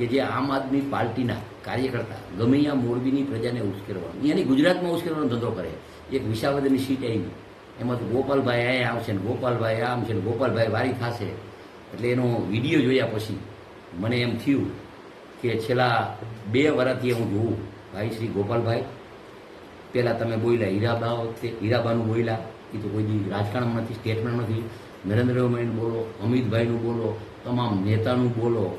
કે જે આમ આદમી પાર્ટીના કાર્યકર્તા ગમે ત્યાં મોરબીની પ્રજાને ઉશ્કેરવાનો એની ગુજરાતમાં ઉશ્કેરવાનો ધંધો કરે. એક વિસાવદરની સીટ આવી. એમાં તો ગોપાલભાઈ અહીંયા આવશે ને ગોપાલભાઈ આમ છે ને ગોપાલભાઈ વારી થશે. એટલે એનો વીડિયો જોયા પછી મને એમ થયું કે છેલ્લા બે વર્ષથી હું જોઉં. ભાઈ શ્રી ગોપાલભાઈ પહેલાં તમે બોલ્યા હીરાબા વખતે, હીરાબાનું બોલ્યા. એ તો કોઈ દી રાજકારણમાં નથી સ્ટેટમેન્ટ નથી. નરેન્દ્રભાઈનું બોલો, અમિતભાઈનું બોલો, તમામ નેતાનું બોલો.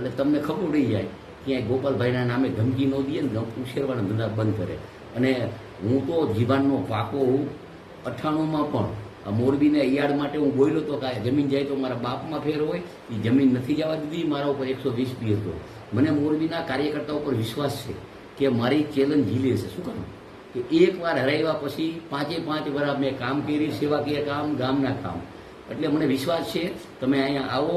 એટલે તમને ખબર પડી જાય ક્યાંય ગોપાલભાઈના નામે ધમકી ન દઈએ ને ઉછેરવાના ધંધા બંધ કરે. અને હું તો જીવાનનો પાકો હું અઠ્ઠાણુંમાં પણ. મોરબીને યાર્ડ માટે હું બોલ્યો તો કાંઈ જમીન જાય તો મારા બાપમાં ફેર હોય. એ જમીન નથી જવા દીધી, મારા ઉપર એકસો વીસ પી હતો. મને મોરબીના કાર્યકર્તા ઉપર વિશ્વાસ છે કે મારી ચેલેન્જ ઝીલે છે શું કામ કે એકવાર હરાવ્યા પછી પાંચે પાંચ વર્ષ મેં કામ કરી સેવાકીય કામ, ગામના કામ. એટલે મને વિશ્વાસ છે, તમે અહીંયા આવો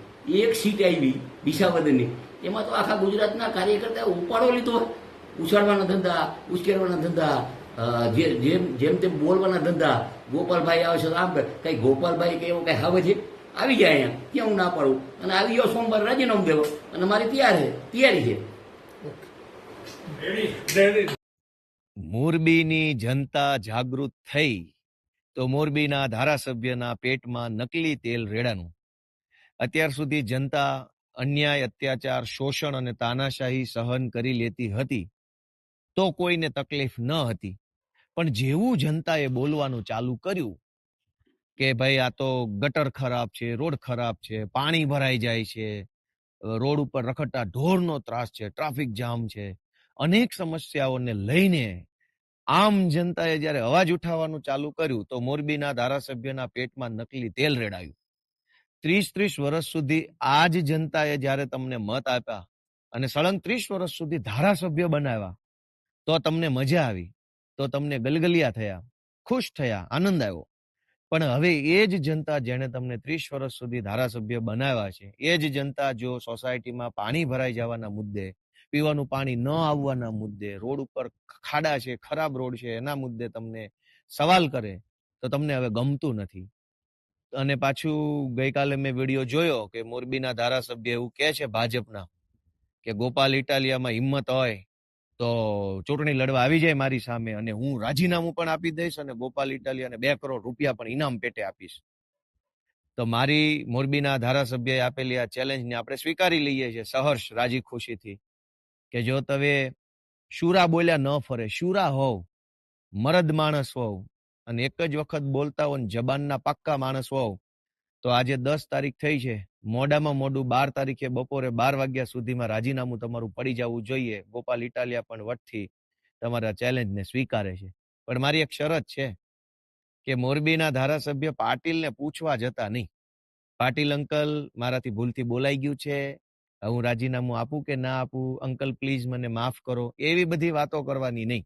એક સીટ આવી વિસાવદનની. એમાં તો આખા ગુજરાતના કાર્યકર્તા ઉપાડો લીધો. ઉછાળવાના ધંધા, ઉશ્કેરવાના ધંધા જેમ જેમ તેમ બોલવાના ધંધા. ગોપાલભાઈ આવે છે આમ કઈ ગોપાલભાઈ કે એવો કઈ આવે છે? આવી જાય અહીંયા. ક્યાં હું ના પાડું. અને આવી ગયો સોમવાર રાજીનામું દેવો. અને મારી તૈયાર છે. તૈયારી છે. મોરબીની જનતા જાગૃત થઈ. તો મોરબીના ધારાસભ્યના પેટમાં નકલી તેલ રેડાનું. અત્યાર સુધી જનતા અન્યાય, અત્યાચાર, શોષણ અને તાનાશાહી સહન કરી લેતી હતી તો કોઈને તકલીફ ન હતી. પણ જેવું જનતાએ બોલવાનું ચાલુ કર્યું કે ભાઈ આ તો ગટર ખરાબ છે, રોડ ખરાબ છે, પાણી ભરાઈ જાય છે રોડ ઉપર રખડતા ઢોરનો ત્રાસ છે, ટ્રાફિક જામ છે, અનેક સમસ્યાઓને લઈને આમ જનતાએ જ્યારે અવાજ ઉઠાવવાનું ચાલુ કર્યું તો મોરબીના ધારાસભ્યના પેટમાં નકલી તેલ રેડાયું. ત્રીસ ત્રીસ વર્ષ સુધી આ જ જનતાએ જ્યારે તમને મત આપ્યા અને સળંગ ત્રીસ વર્ષ સુધી ધારાસભ્ય બનાવ્યા, તો તમને મજા આવી, તો તમને ગલગલિયા થયા, ખુશ થયા, આનંદ આવ્યો. પણ હવે એ જ જનતા જેણે તમને ત્રીસ વર્ષ સુધી ધારાસભ્ય બનાવ્યા છે, એ જ જનતા જો સોસાયટીમાં પાણી ભરાઈ જવાના મુદ્દે, પીવાનું પાણી ન આવવાના મુદ્દે, રોડ ઉપર ખાડા છે, ખરાબ રોડ છે, એના મુદ્દે તમને સવાલ કરે, તો તમને હવે ગમતું નથી. અને પાછું ગઈકાલે મેં વીડિયો જોયો કે મોરબીના ધારાસભ્ય એવું કહે છે ભાજપના કે ગોપાલ ઇટાલિયામાં હિંમત હોય તો ચૂંટણી લડવા આવી જાય મારી સામે અને હું રાજીનામું પણ આપી દઈશ અને ગોપાલ ઇટાલિયાને બે કરોડ રૂપિયા પણ ઇનામ પેટે આપીશ. તો મારી મોરબીના ધારાસભ્યએ આપેલી આ ચેલેન્જને આપણે સ્વીકારી લઈએ છીએ સહર્ષ રાજી ખુશીથી કે જો તમે શુરા બોલ્યા ન ફરે, શુરા હોવ, મરદ માણસ હોવ અને એક જ વખત બોલતા હો જબાનના પાક્કા માણસ હોવ તો આજે દસ તારીખ થઈ છે. મોડામાં મોડું બાર તારીખે બપોરે બાર વાગ્યા સુધીમાં રાજીનામું તમારું પડી જવું જોઈએ. ગોપાલ ઇટાલિયા પણ વટથી તમારા ચેલેન્જને સ્વીકારે છે. પણ મારી એક શરત છે કે મોરબીના ધારાસભ્ય પાટીલને પૂછવા જતા નહીં. પાટીલ અંકલ મારાથી ભૂલથી બોલાઈ ગયું છે. હું રાજીનામું આપું કે ના આપું? અંકલ, પ્લીઝ મને માફ કરો. એવી બધી વાતો કરવાની નહીં.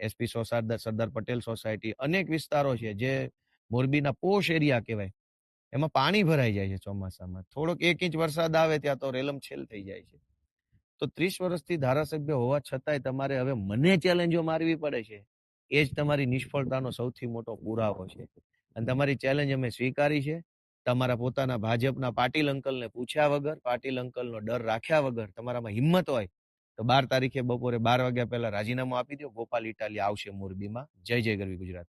SP society Sardar Patel society, અનેક વિસ્તારો છે જે મોરબીના પોશ એરિયા કહેવાય. એમાં પાણી ભરાઈ જાય છે ચોમાસામાં. થોડોક એક ઇંચ વરસાદ આવે ત્યાં તો રેલમ છેલ થઈ જાય છે. તો ત્રીસ વર્ષથી ધારાસભ્ય હોવા છતાંય તમારે હવે મને ચેલેન્જો મારવી પડે છે. એ જ તમારી નિષ્ફળતાનો સૌથી મોટો પુરાવો છે. અને તમારી ચેલેન્જ અમે સ્વીકારી છે. તમારા પોતાના ભાજપના પાટીલ અંકલને પૂછ્યા વગર, પાટીલ અંકલનો ડર રાખ્યા વગર તમારામાં હિંમત હોય તો બાર તારીખે બપોરે બાર વાગ્યા પહેલા રાજીનામું આપી દો ગોપાલ ઇટાલી આવશે મોરબીમાં. જય જય ગરવી ગુજરાત.